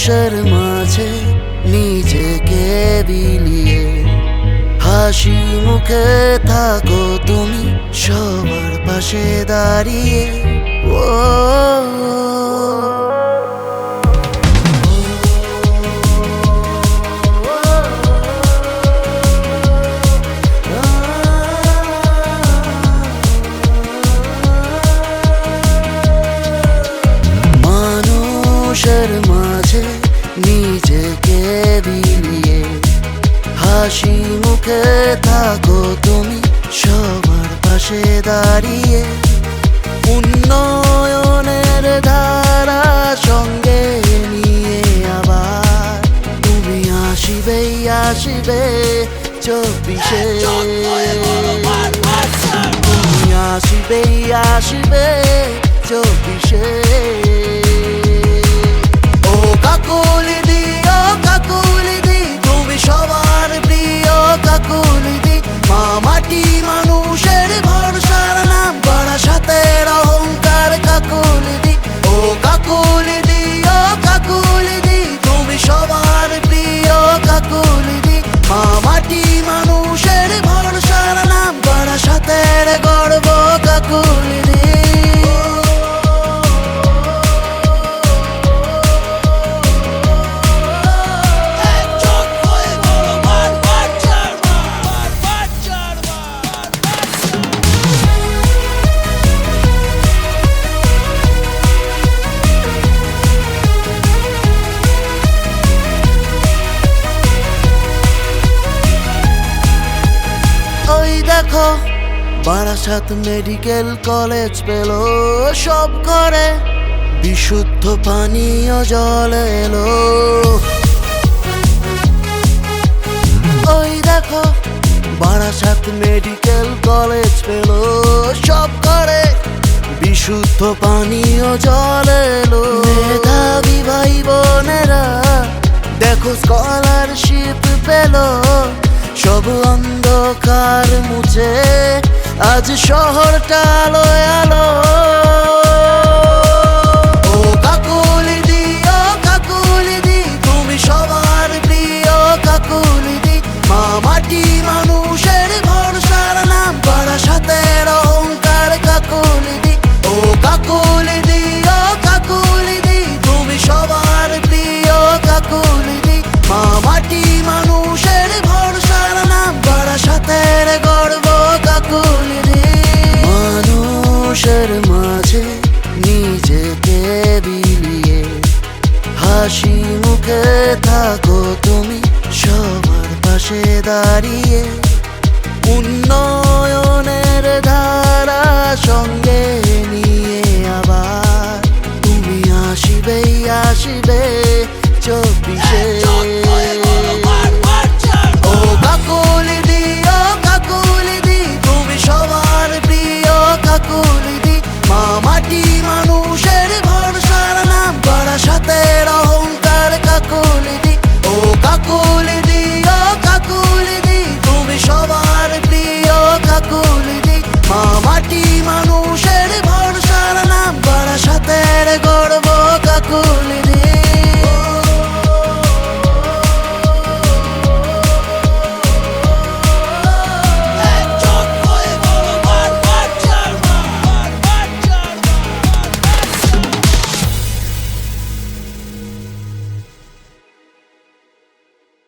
মানুষের মাঝে নিজেকে বিলিয়ে হাসি মুখে থাকো তুমি সবার পাশে দাঁড়িয়ে। ও নিজেকে বিলিয়ে হাসি মুখে থাকো তুমি সবার পাশে দাঁড়িয়ে। উন্নয়নের ধারা সঙ্গে নিয়ে আবার তুমি আসিবেই আসিবে চব্বিশে। তুমি আসিবেই আসিবে দেখো, বারাসাত মেডিকেল কলেজ পেল সব করে বিশুদ্ধ পানীয় জল এলো। ওই দেখো, বারাসাত মেডিকেল কলেজ পেল সব করে বিশুদ্ধ পানীয় জল এলো। মেধাবী ভাই বোনেরা দেখো স্কলারশিপ পেল। সব অন্ধকার মুছে আজ শহরটা আলো আলো হাসি মুখে থাকো তুমি সবার পাশে দাঁড়িয়ে। উন্নয়নের ধারা সঙ্গে নিয়ে আবার। তুমি আসিবেই, আসিবে